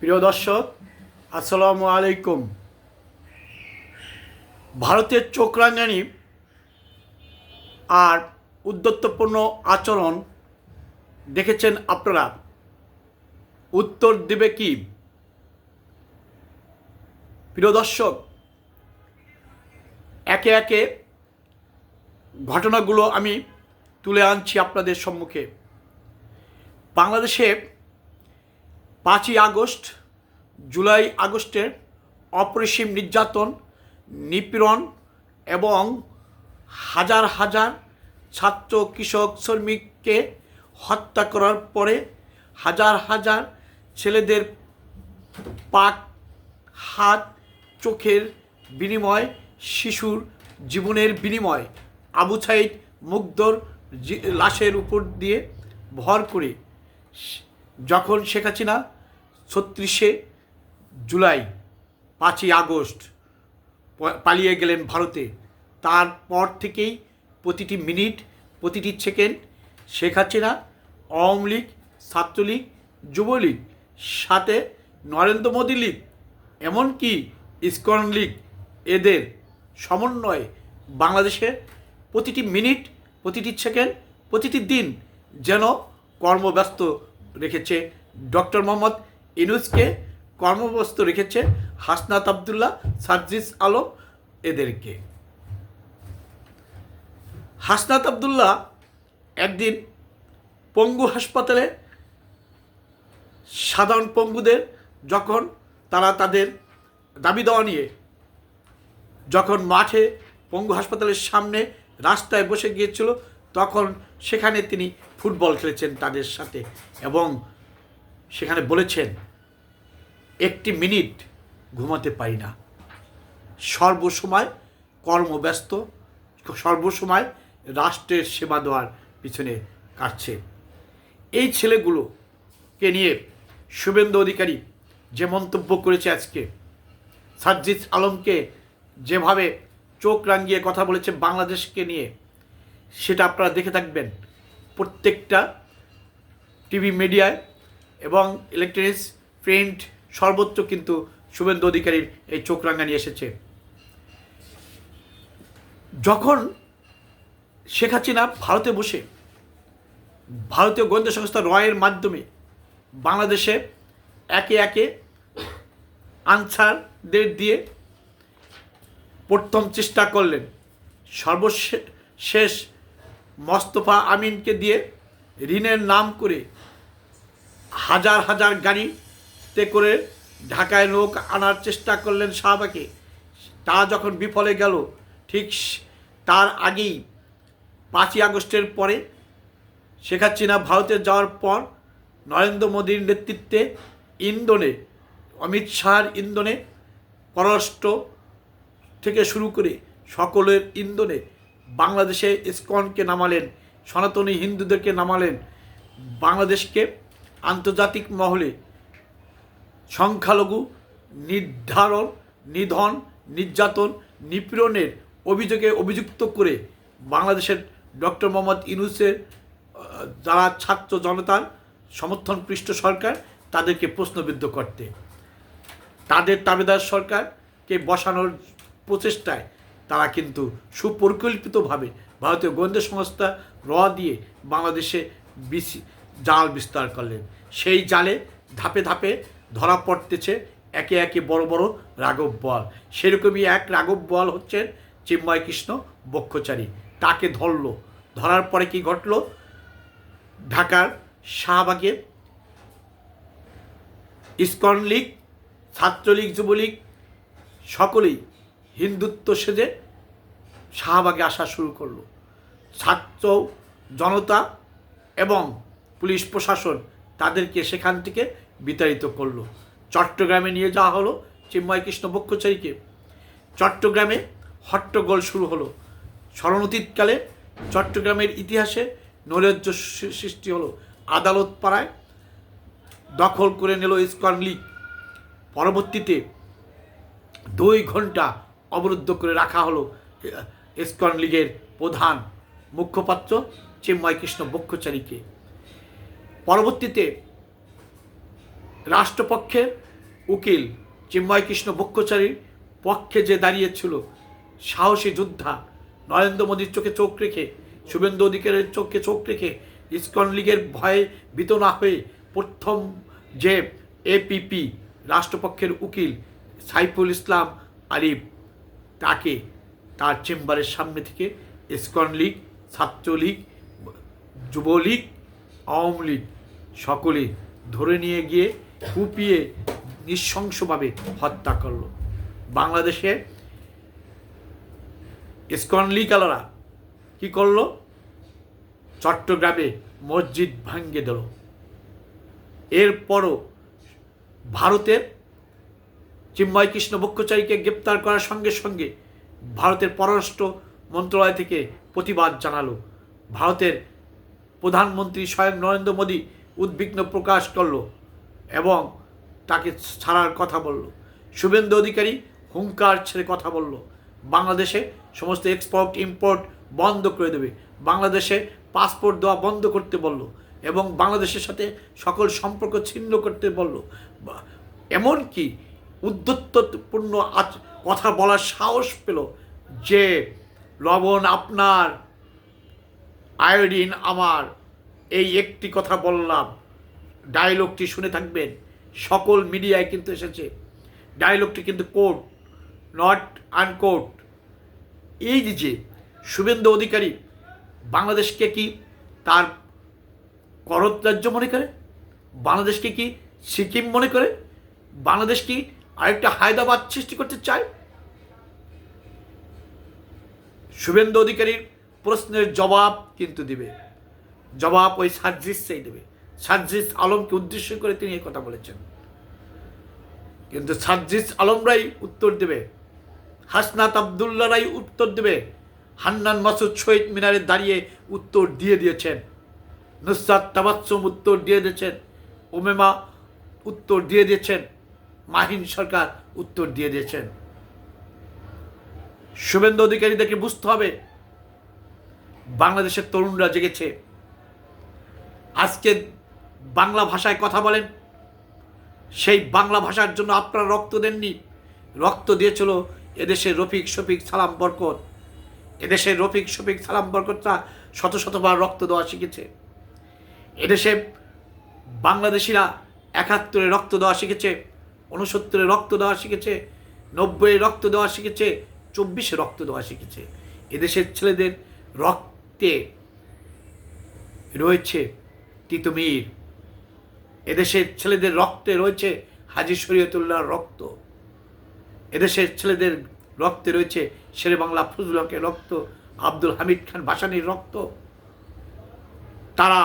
প্রিয় দর্শক, আসসালামু আলাইকুম। ভারতের চোখরাঙ্গানি আর উদ্যত্তপূর্ণ আচরণ দেখেছেন আপনারা। উত্তর দেবে কি? প্রিয় দর্শক, একে একে ঘটনাগুলো আমি তুলে আনছি আপনাদের সম্মুখে। বাংলাদেশে পাঁচই আগস্ট, জুলাই আগস্টের অপরিসীম নির্যাতন, নিপীড়ন এবং হাজার হাজার ছাত্র, কৃষক, শ্রমিককে হত্যা করার পরে হাজার হাজার ছেলেদের পাক হাত, চোখের বিনিময়, শিশুর জীবনের বিনিময় আবু সাইদ মুগ্ধর লাশের উপর দিয়ে ভর করে, যখন শেখ হাসিনা ছত্রিশে জুলাই, পাঁচই আগস্ট পালিয়ে গেলেন ভারতে। তারপর থেকেই প্রতিটি মিনিট, প্রতিটি সেকেন্ড শেখ হাসিনা, আওয়ামী লীগ, ছাত্রলীগ, যুবলীগ, সাথে নরেন্দ্র মোদী লীগ, এমনকি ইস্কন লীগ, এদের সমন্বয়ে বাংলাদেশে প্রতিটি মিনিট, প্রতিটি সেকেন্ড, প্রতিটি দিন যেন কর্মব্যস্ত রেখেছে ডক্টর মোহাম্মদ ইনুসকে কর্মব্যস্ত রেখেছে হাসনাত আবদুল্লাহ সার্জিস আলম এদেরকে। হাসনাত আবদুল্লাহ একদিন পঙ্গু হাসপাতালে সাধারণ পঙ্গুদের যখন তারা তাদের দাবি দেওয়া নিয়ে যখন মাঠে পঙ্গু হাসপাতালের সামনে রাস্তায় বসে গিয়েছিল, তখন সেখানে তিনি ফুটবল খেলেছেন তাদের সাথে এবং সেখানে বলেছেন, একটি মিনিট ঘুমাতে পারি না। সর্বসময় কর্মব্যস্ত, সর্বসময় রাষ্ট্রের সেবা দেওয়ার পিছনে কাটছে। এই ছেলেগুলোকে নিয়ে শুভেন্দু অধিকারী যে মন্তব্য করেছে আজকে, সাজ্জিদ আলমকে যেভাবে চোখ রাঙিয়ে কথা বলেছে বাংলাদেশকে নিয়ে, সেটা আপনারা দেখে থাকবেন। প্রত্যেকটা টিভি মিডিয়ায় এবং ইলেকট্রনিক্স প্রিন্ট সর্বত্র কিন্তু শুভেন্দু অধিকারীর এই চোখ রাঙানি এসেছে। যখন শেখ হাসিনা ভারতে বসে, ভারতীয় গোয়েন্দা সংস্থা রয়ের মাধ্যমে বাংলাদেশে একে একে আনসারদের দিয়ে প্রথম চেষ্টা করলেন। সর্বশেষ মস্তফা আমিনকে দিয়ে ঋণের নাম করে হাজার হাজার গাড়িতে করে ঢাকায় লোক আনার চেষ্টা করলেন শাহবাগে। তা যখন বিফলে গেল, ঠিক তার আগেই পাঁচই আগস্টের পরে শেখ হাসিনা ভারতে যাওয়ার পর নরেন্দ্র মোদীর নেতৃত্বে ইন্দোনে, অমিত শাহর ইন্দোনে পররাষ্ট্র থেকে শুরু করে সকলের ইন্ধনে বাংলাদেশে ইসকনকে নামালেন, সনাতনী হিন্দুদেরকে নামালেন, বাংলাদেশকে আন্তর্জাতিক মহলে সংখ্যালঘু নির্ধারণ, নিধন, নির্যাতন, নিপীড়নের অভিযোগে অভিযুক্ত করে বাংলাদেশের ডক্টর মোহাম্মদ ইনুসের যারা ছাত্র জনতার সমর্থন পৃষ্ঠ সরকার, তাদেরকে প্রশ্নবিদ্ধ করতে। তাদের তাবেদার সরকারকে বসানোর প্রচেষ্টায় তারা কিন্তু সুপরিকল্পিতভাবে ভারতীয় গোয়েন্দা সংস্থা র দিয়ে বাংলাদেশে বিসি জাল বিস্তার করলেন। সেই জালে ধাপে ধাপে ধরা পড়তেছে একে একে বড় বড় রাঘব বল। সেরকমই এক রাঘব বল হচ্ছেন চিন্ময় কৃষ্ণ বক্ষচারী। তাকে ধরলো। ধরার পরে কি ঘটলো? ঢাকার শাহবাগে ইস্কন লীগ, ছাত্রলীগ, যুবলীগ সকলেই হিন্দুত্ব সেজে শাহবাগে আসা শুরু করল। ছাত্র জনতা এবং পুলিশ প্রশাসন তাদেরকে সেখান থেকে বিতাড়িত করল। চট্টগ্রামে নিয়ে যাওয়া হলো চিন্ময় কৃষ্ণ বক্ষচারীকে। চট্টগ্রামে হট্টগোল শুরু হলো। স্মরণতীতকালে চট্টগ্রামের ইতিহাসে নৈরাজ্য সৃষ্টি হলো। আদালত পাড়ায় দখল করে নিল ইস্কন লীগ। পরবর্তীতে দুই ঘণ্টা অবরুদ্ধ করে রাখা হলো ইস্কন লীগের প্রধান মুখপাত্র চিন্ময় কৃষ্ণ বক্ষচারীকে। পরবর্তীতে রাষ্ট্রপক্ষের উকিল চিন্ময় কৃষ্ণ বক্ষচারীর পক্ষে যে দাঁড়িয়েছিল সাহসী যোদ্ধা নরেন্দ্র মোদীর চোখে চোখ রেখে, শুভেন্দু অধিকারের চোখে চোখ রেখে ইস্কন লীগের ভয়ে ভীত না হয়ে প্রথম যে এপিপি রাষ্ট্রপক্ষের উকিল সাইফুল ইসলাম আরিফ, তাকে তার চেম্বারের সামনে থেকে ইস্কন লীগ, ছাত্রলীগ, যুবলীগ, আওয়ামী লীগ সকলে ধরে নিয়ে গিয়ে কুপিয়ে নৃশংসভাবে হত্যা করল। বাংলাদেশে ইসকন লীগালারা কি করল? চট্টগ্রামে মসজিদ ভাঙ্গে দিল। এরপরও ভারতের চিন্ময় কৃষ্ণ বক্ষচারীকে গ্রেপ্তার করার সঙ্গে সঙ্গে ভারতের পররাষ্ট্র মন্ত্রণালয় থেকে প্রতিবাদ জানালো। ভারতের প্রধানমন্ত্রী স্বয়ং নরেন্দ্র মোদী উদ্বিগ্ন প্রকাশ করল এবং তাকে ছাড়ার কথা বলল। শুভেন্দু অধিকারী হুঙ্কার ছেড়ে কথা বলল। বাংলাদেশে সমস্ত এক্সপোর্ট ইম্পোর্ট বন্ধ করে দেবে। বাংলাদেশে পাসপোর্ট দেওয়া বন্ধ করতে বলল এবং বাংলাদেশের সাথে সকল সম্পর্ক ছিন্ন করতে বলল। এমনকি উদ্ধত্তপূর্ণ আচ, কথা বলার সাহস পেল যে, লবণ আপনার আয়োডিন আমার। এই একটি কথা বললাম। ডায়লগটি শুনে থাকবেন। সকল মিডিয়ায় কিন্তু এসেছে। ডায়লগটি কিন্তু কোর্ট নট আনকোর্ট এই যে শুভেন্দু অধিকারী, বাংলাদেশকে কি তার করত রাজ্য মনে করে? বাংলাদেশকে কি সিকিম মনে করে? বাংলাদেশ কি আরেকটা হায়দ্রাবাদ সৃষ্টি করতে চায়? শুভেন্দু অধিকারীর প্রশ্নের জবাব কিন্তু দিবে। জবাব ওই সার্জিসই দেবে সার্জিস আলমকে উদ্দেশ্য করে তিনি এই কথা বলেছেন। কিন্তু সার্জিস আলমরাই উত্তর দেবে, হাসনাত আবদুল্লারাই উত্তর দেবে, হান্নান মাসুদ শহীদ মিনারে দাঁড়িয়ে উত্তর দিয়ে দিয়েছেন। নুসরাত তাবাচ্চম উত্তর দিয়ে দিয়েছেন ওমেমা উত্তর দিয়ে দিয়েছেন, মাহিন সরকার উত্তর দিয়ে দিয়েছেন। শুভেন্দু অধিকারীদেরকে বুঝতে হবে, বাংলাদেশের তরুণরা জেগেছে। আজকে বাংলা ভাষায় কথা বলেন। সেই বাংলা ভাষার জন্য আপনারা রক্ত দেননি। রক্ত দিয়েছিল এদেশের রফিক শফিক সালাম বরকত। এদেশের রফিক শফিক সালাম বরকতরা শত শতবার রক্ত দেওয়া শিখেছে। এদেশে বাংলাদেশিরা একাত্তরে রক্ত দেওয়া শিখেছে, উনসত্তরে রক্ত দেওয়া শিখেছে, নব্বই রক্ত দেওয়া শিখেছে, চব্বিশে রক্ত দেওয়া শিখেছে। এদেশের ছেলেদের রক্তে রয়েছে তিতুমির। এদেশের ছেলেদের রক্তে রয়েছে হাজি শরীয়তুল্লাহর রক্ত। এদেশের ছেলেদের রক্তে রয়েছে শেরে বাংলা ফজল হকের রক্ত, আব্দুল হামিদ খান ভাসানির রক্ত। তারা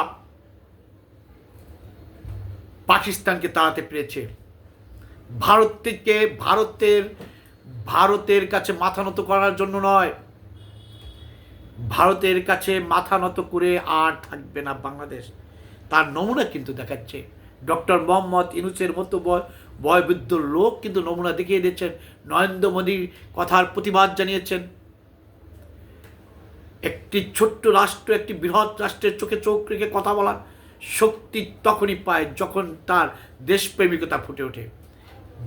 পাকিস্তানকে তাড়াতে পেরেছে। ভারত থেকে ভারতের ভারতের কাছে মাথা নত করার জন্য নয়। ভারতের কাছে মাথা নত করে আর থাকবে না বাংলাদেশ। তার নমুনা কিন্তু দেখাচ্ছে। ডক্টর মোহাম্মদ ইনুসের মতো বয়, বয়বৃদ্ধ লোক কিন্তু নমুনা দেখিয়ে দিচ্ছেন। নরেন্দ্র মোদীর কথার প্রতিবাদ জানিয়েছেন। একটি ছোট্ট রাষ্ট্র, একটি বৃহৎ রাষ্ট্রের চোখে চোখ রেখে কথা বলার শক্তি তখনই পায় যখন তার দেশপ্রেমিকতা ফুটে ওঠে।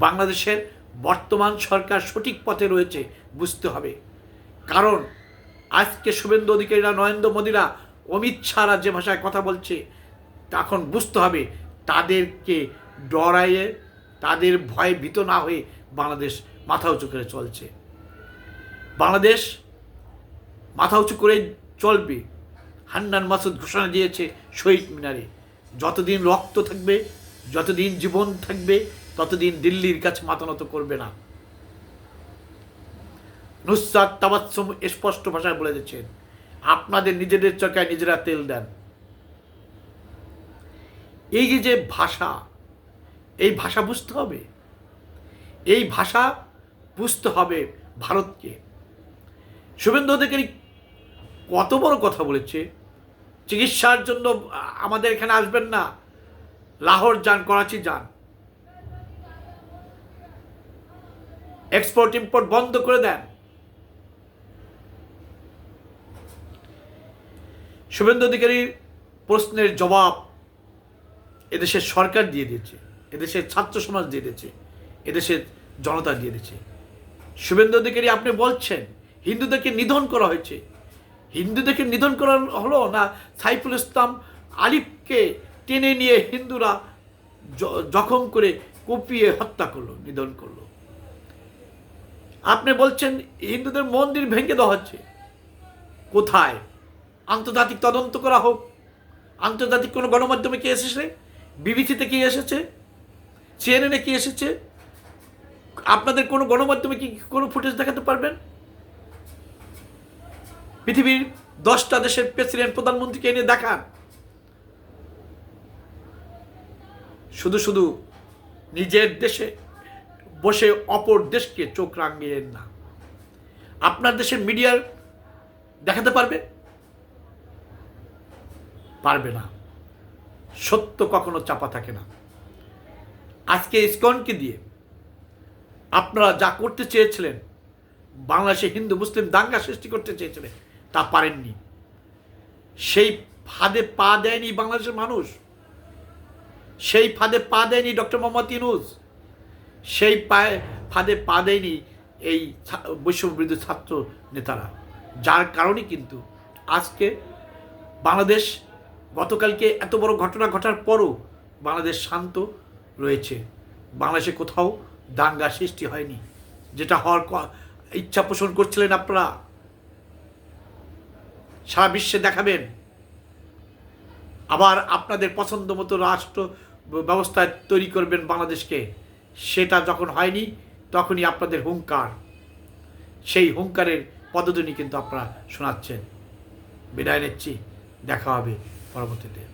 বাংলাদেশের বর্তমান সরকার সঠিক পথে রয়েছে বুঝতে হবে। কারণ আজকে শুভেন্দু অধিকারীরা, নরেন্দ্র মোদীরা অমিত শাহরা যে ভাষায় কথা বলছে। তখন বুঝতে হবে তাদেরকে ডরাইয়ে, তাদের ভয়ে ভীত না হয়ে বাংলাদেশ মাথা উঁচু করে চলছে। বাংলাদেশ মাথা উঁচু করে চলবে। হান্নান মাসুদ ঘোষণা দিয়েছে শহীদ মিনারে। যতদিন রক্ত থাকবে, যতদিন জীবন থাকবে, ততদিন দিল্লির কাছে মাথা নত করবে না। নুসরাত তাবাচ্ছম স্পষ্ট ভাষায় বলে দিচ্ছেন আপনাদের নিজেদের চরকায় নিজেরা তেল দেন। এই যে যে ভাষা, এই ভাষা বুঝতে হবে। এই ভাষা বুঝতে হবে ভারতকে। শুভেন্দু অধিকারী কত বড় কথা বলেছে। চিকিৎসার জন্য আমাদের এখানে আসবেন না। লাহোর যান, করাচি যান। এক্সপোর্ট ইম্পোর্ট বন্ধ করে দেন। শুভেন্দু অধিকারীর প্রশ্নের জবাব এদেশের সরকার দিয়ে দিয়েছে, এদেশের ছাত্র সমাজ দিয়ে দিয়েছে, এদেশের জনতা দিয়ে দিচ্ছে শুভেন্দু অধিকারী আপনি বলছেন, হিন্দুদেরকে নিধন করা হয়েছে। হিন্দুদেরকে নিধন করা হলো না সাইফুল ইসলাম আলিফকে টেনে নিয়ে হিন্দুরা জখম করে কুপিয়ে হত্যা করল, নিধন করল। আপনি বলছেন হিন্দুদের মন্দির ভেঙে দেওয়া হচ্ছে। কোথায়? আন্তর্জাতিক তদন্ত করা হোক। আন্তর্জাতিক কোনো গণমাধ্যমে কি এসেছে? বিবিসিতে কি এসেছে? সিএনএনে কি এসেছে? আপনাদের কোনো গণমাধ্যমে কি কোনো ফুটেজ দেখাতে পারবেন? পৃথিবীর দশটা দেশের প্রেসিডেন্ট প্রধানমন্ত্রীকে এনে দেখান। শুধু শুধু নিজের দেশে বসে অপর দেশকে চোখ রাঙিয়েন না। আপনার দেশের মিডিয়ার দেখাতে পারবে? পারবে না। সত্য কখনো চাপা থাকে না। আজকে ইসকনকে দিয়ে আপনারা যা করতে চেয়েছিলেন, বাংলাদেশে হিন্দু, মুসলিম দাঙ্গা সৃষ্টি করতে চেয়েছিলেন, তা পারেননি। সেই ফাঁদে পা দেয়নি বাংলাদেশের মানুষ। সেই ফাঁদে পা দেয়নি ডক্টর মোহাম্মদ ইনুজ সেই পায়ে, ফাঁদে পা দেয়নি এই বৈষম্যবিরোধী ছাত্র নেতারা। যার কারণে কিন্তু আজকে বাংলাদেশ গতকালকে এত বড় ঘটনা ঘটার পরও বাংলাদেশ শান্ত রয়েছে। বাংলাদেশে কোথাও দাঙ্গা সৃষ্টি হয়নি। যেটা হওয়ার ইচ্ছা পোষণ করছিলেন আপনারা? সারা বিশ্বে দেখাবেন। আবার আপনাদের পছন্দ মতো রাষ্ট্র ব্যবস্থা তৈরি করবেন বাংলাদেশকে। সেটা যখন হয়নি, তখনই আপনাদের হুঙ্কার। সেই হুঙ্কারের পদধ্বনি কিন্তু আপনারা শোনাচ্ছেন। বিদায় নিচ্ছি। দেখা হবে। পরবর্তীতে